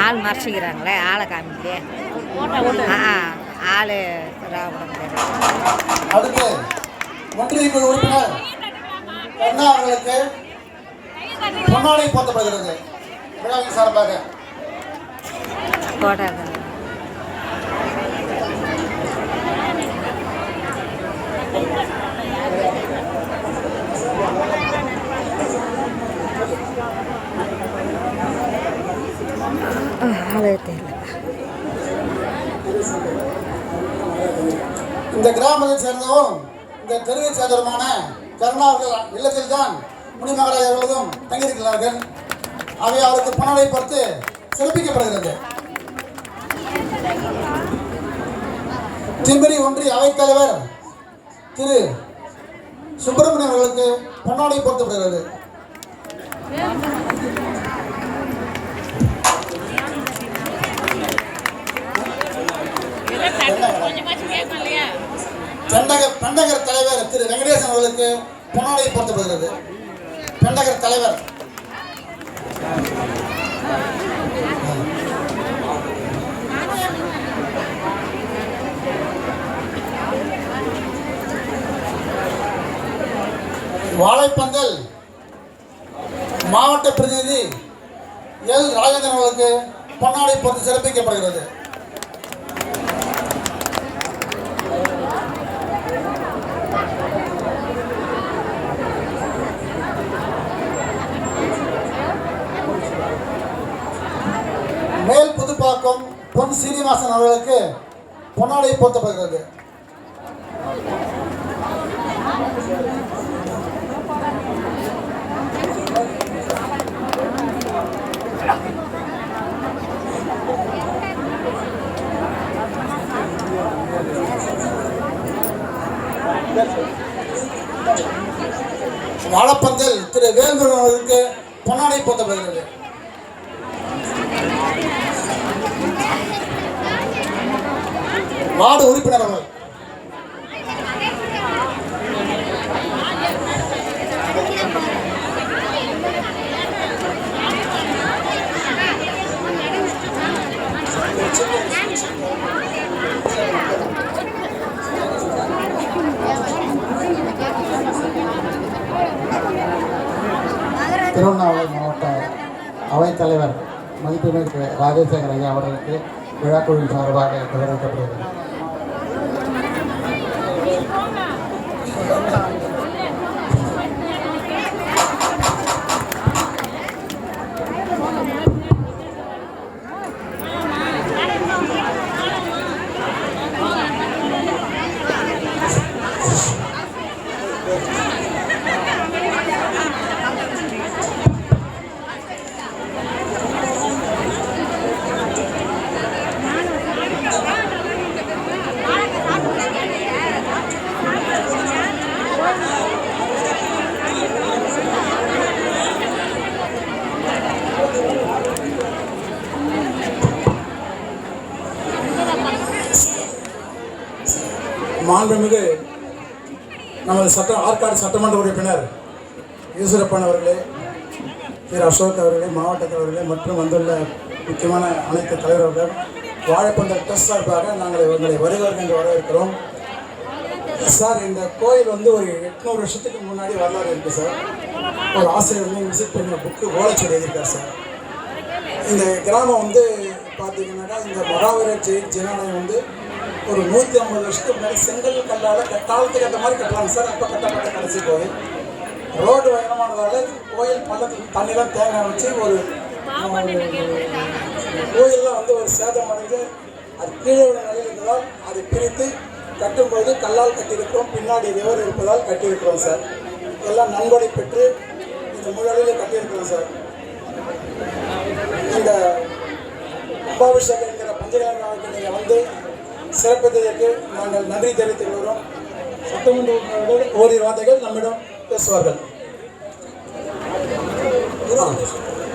ஆள் மறைச்சிக்கிறாங்களே ஆளை காமிக்கலையே ஆ ஆள் ராவணம் அடுத்து ஒன்றிய குழு உறுப்பினர் கண்ணா அவர்களுக்கு பொன்னாடை போர்த்தப்படுகிறது விழாவின் சார்பாக. கோட்டை ஆளே இந்த கிராமத்தை சேர்ந்தவும் இந்த தெருவை சேர்ந்தவருமான கருணாவர்கள் இல்லத்தில் தான் முனிமகராஜ் அவர்களும் தங்கியிருக்கிறார்கள். அவை அவருக்கு பொன்னாடை பொறுத்து சிறப்பிக்கப்படுகிறது. திம்பரி ஒன்றிய அவைத்தலைவர் திரு சுப்பிரமணியம் அவர்களுக்கு பொன்னாடை பொருத்தப்படுகிறது. அவர்களுக்கு பொன்னாடை பொருத்தப்படுகிறது பெண்டகர் தலைவர். வாழைப்பந்தல். மாவட்ட பிரதிநிதி எல். ராஜேந்திரன் அவர்களுக்கு பொன்னாடை பொறுத்து சிறப்பிக்கப்படுகிறது. சீனிவாசன் அவர்களுக்கு பொன்னாடை போர்த்தப்படுகிறது வாழப்பந்தல் திரு வேல்முருகன் அவர்களுக்கு பொன்னாடை போர்த்தப்படுகிறது வார்டு உறுப்பினர் அவர்கள். திருவண்ணாமலை மாவட்ட அவைத்தலைவர் மதிப்புமிகு ராஜசேகர் ஐயா அவர்களுக்கு விழாக்குழுவின் சார்பாக தெரிவிக்கப்படுகிறது Tá. மாண்புமிகு நமது சட்ட ஆற்காடு சட்டமன்ற உறுப்பினர் ஈஸ்வரப்பன் அவர்களே திரு அசோக் அவர்களே மாவட்ட தலைவர்களே மற்றும் வந்துள்ள முக்கியமான அனைத்து தலைவர்கள் வாழைப்பந்தல் ட்ரஸ்ட் சார்பாக நாங்கள் உங்களை வருகிறவர்கள் என்று வரவேற்கிறோம். சார் இந்த கோயில் வந்து ஒரு எட்நூறு வருஷத்துக்கு முன்னாடி வரலாறு இருக்குது சார். ஒரு ஆசிரியர் வந்து விசிட் பண்ண புக்கு ஓலைச்சுவடி எழுதியிருக்கார் சார். இந்த கிராமம் வந்து பார்த்தீங்கன்னாக்கா இந்த மகாவீர ஜெய் ஜெனாலயம் வந்து ஒரு நூற்றி ஐம்பது வருஷத்துக்கு முன்னாடி செங்கல் கல்லால் காலத்துக்கு ஏற்ற மாதிரி கட்டலாங்க சார். அப்போ கட்டப்பட்ட கடைசி கோயில் ரோடு உயரமானதால கோயில் பள்ளத்துக்கு தண்ணிலாம் தேங்க வச்சு ஒரு கோயிலெலாம் வந்து ஒரு சேதம் அடைஞ்சு அது கீழே உள்ள நிலையில் இருந்ததால் அதை பிரித்து கட்டும்போது கல்லால் கட்டியிருக்கிறோம். பின்னாடி ரிவர் இருப்பதால் கட்டியிருக்கிறோம் சார். எல்லாம் நன்கொடை பெற்று இந்த முழலையில் கட்டியிருக்கிறோம் சார். இந்த கும்பாபிஷேகம் என்கிற பஞ்சகலனாவுக்கு நீங்கள் வந்து சிறப்பித்ததற்கு நாங்கள் நன்றி தெரிவித்துக் கொள்கிறோம் சட்டமன்ற உறுப்பினர்கள் ஓரிரு வார்த்தைகள் நம்மிடம் பேசுவார்கள் ஆ.